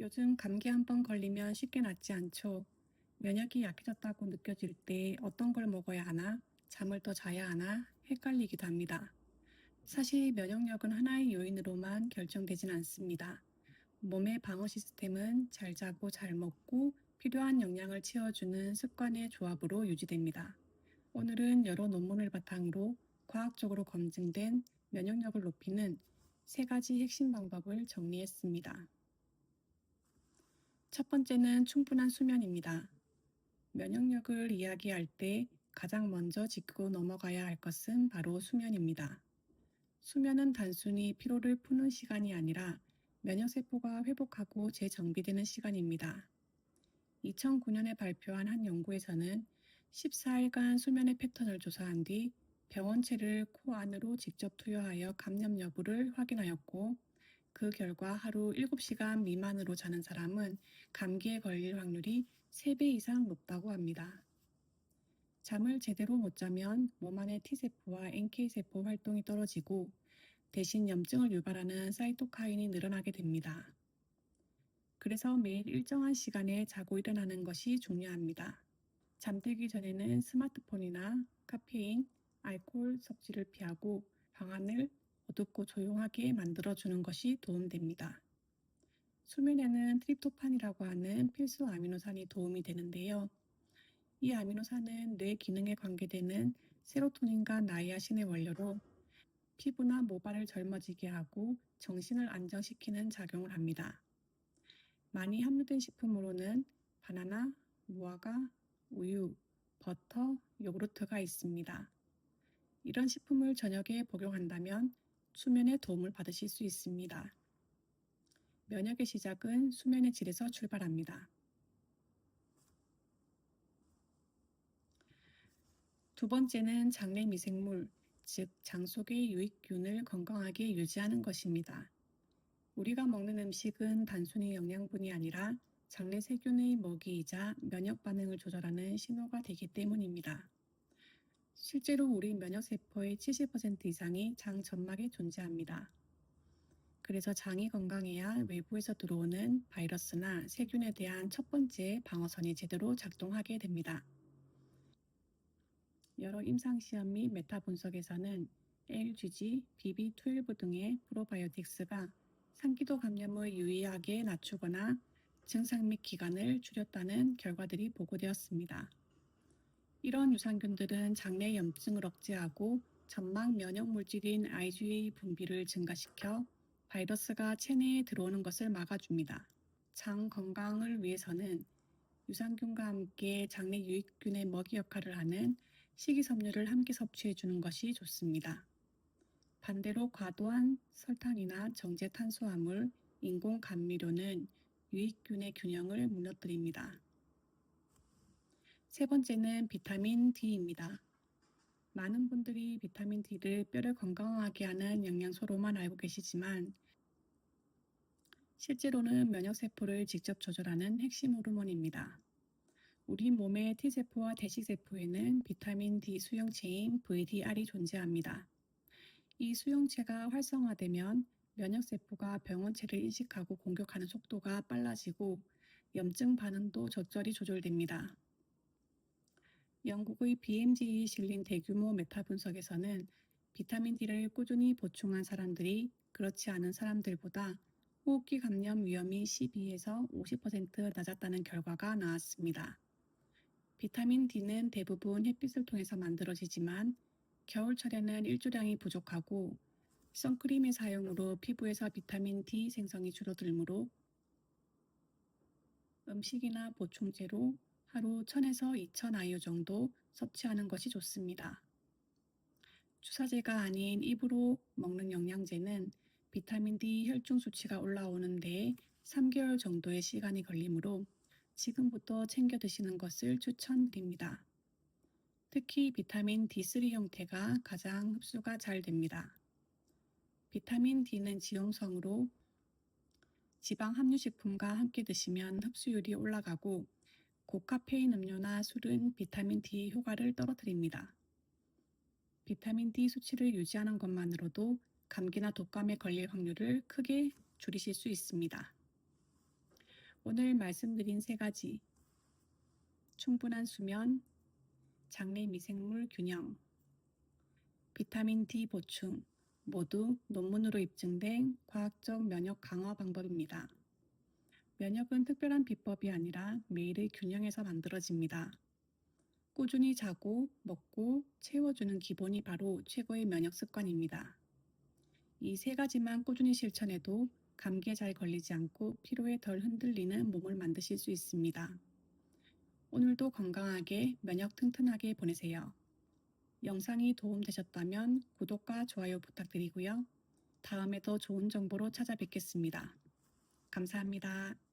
요즘 감기 한 번 걸리면 쉽게 낫지 않죠. 면역이 약해졌다고 느껴질 때 어떤 걸 먹어야 하나, 잠을 더 자야 하나 헷갈리기도 합니다. 사실 면역력은 하나의 요인으로만 결정되진 않습니다. 몸의 방어 시스템은 잘 자고 잘 먹고 필요한 영양을 채워주는 습관의 조합으로 유지됩니다. 오늘은 여러 논문을 바탕으로 과학적으로 검증된 면역력을 높이는 세 가지 핵심 방법을 정리했습니다. 첫 번째는 충분한 수면입니다. 면역력을 이야기할 때 가장 먼저 짚고 넘어가야 할 것은 바로 수면입니다. 수면은 단순히 피로를 푸는 시간이 아니라 면역세포가 회복하고 재정비되는 시간입니다. 2009년에 발표한 한 연구에서는 14일간 수면의 패턴을 조사한 뒤 병원체를 코 안으로 직접 투여하여 감염 여부를 확인하였고 그 결과 하루 7시간 미만으로 자는 사람은 감기에 걸릴 확률이 3배 이상 높다고 합니다. 잠을 제대로 못 자면 몸 안의 T세포와 NK세포 활동이 떨어지고 대신 염증을 유발하는 사이토카인이 늘어나게 됩니다. 그래서 매일 일정한 시간에 자고 일어나는 것이 중요합니다. 잠들기 전에는 스마트폰이나 카페인, 알코올 섭취를 피하고 방안을 어둡고 조용하게 만들어주는 것이 도움됩니다. 수면에는 트립토판이라고 하는 필수 아미노산이 도움이 되는데요. 이 아미노산은 뇌 기능에 관계되는 세로토닌과 나이아신의 원료로 피부나 모발을 젊어지게 하고 정신을 안정시키는 작용을 합니다. 많이 함유된 식품으로는 바나나, 무화과, 우유, 버터, 요구르트가 있습니다. 이런 식품을 저녁에 복용한다면 수면에 도움을 받으실 수 있습니다. 면역의 시작은 수면의 질에서 출발합니다. 두 번째는 장내 미생물, 즉, 장 속의 유익균을 건강하게 유지하는 것입니다. 우리가 먹는 음식은 단순히 영양분이 아니라 장내 세균의 먹이이자 면역 반응을 조절하는 신호가 되기 때문입니다. 실제로 우리 면역세포의 70% 이상이 장 점막에 존재합니다. 그래서 장이 건강해야 외부에서 들어오는 바이러스나 세균에 대한 첫 번째 방어선이 제대로 작동하게 됩니다. 여러 임상시험 및 메타 분석에서는 LGG, BB12 등의 프로바이오틱스가 상기도 감염을 유의하게 낮추거나 증상 및 기간을 줄였다는 결과들이 보고되었습니다. 이런 유산균들은 장내 염증을 억제하고 점막 면역 물질인 IgA 분비를 증가시켜 바이러스가 체내에 들어오는 것을 막아줍니다. 장 건강을 위해서는 유산균과 함께 장내 유익균의 먹이 역할을 하는 식이섬유를 함께 섭취해 주는 것이 좋습니다. 반대로 과도한 설탕이나 정제 탄수화물, 인공 감미료는 유익균의 균형을 무너뜨립니다. 세 번째는 비타민 D입니다. 많은 분들이 비타민 D를 뼈를 건강하게 하는 영양소로만 알고 계시지만 실제로는 면역세포를 직접 조절하는 핵심 호르몬입니다. 우리 몸의 T세포와 대식세포에는 비타민 D 수용체인 VDR이 존재합니다. 이 수용체가 활성화되면 면역세포가 병원체를 인식하고 공격하는 속도가 빨라지고 염증 반응도 적절히 조절됩니다. 영국의 BMJ에 실린 대규모 메타 분석에서는 비타민 D를 꾸준히 보충한 사람들이 그렇지 않은 사람들보다 호흡기 감염 위험이 12에서 50% 낮았다는 결과가 나왔습니다. 비타민 D는 대부분 햇빛을 통해서 만들어지지만 겨울철에는 일조량이 부족하고 선크림의 사용으로 피부에서 비타민 D 생성이 줄어들므로 음식이나 보충제로 하루 1000에서 2000 IU 정도 섭취하는 것이 좋습니다. 주사제가 아닌 입으로 먹는 영양제는 비타민 D 혈중 수치가 올라오는 데 3개월 정도의 시간이 걸리므로 지금부터 챙겨 드시는 것을 추천드립니다. 특히 비타민 D3 형태가 가장 흡수가 잘 됩니다. 비타민 D는 지용성으로 지방 함유 식품과 함께 드시면 흡수율이 올라가고 고카페인 음료나 술은 비타민 D 효과를 떨어뜨립니다. 비타민 D 수치를 유지하는 것만으로도 감기나 독감에 걸릴 확률을 크게 줄이실 수 있습니다. 오늘 말씀드린 세 가지 충분한 수면, 장내 미생물 균형, 비타민 D 보충 모두 논문으로 입증된 과학적 면역 강화 방법입니다. 면역은 특별한 비법이 아니라 매일의 균형에서 만들어집니다. 꾸준히 자고 먹고 채워주는 기본이 바로 최고의 면역 습관입니다. 이 세 가지만 꾸준히 실천해도 감기에 잘 걸리지 않고 피로에 덜 흔들리는 몸을 만드실 수 있습니다. 오늘도 건강하게 면역 튼튼하게 보내세요. 영상이 도움되셨다면 구독과 좋아요 부탁드리고요. 다음에 더 좋은 정보로 찾아뵙겠습니다. 감사합니다.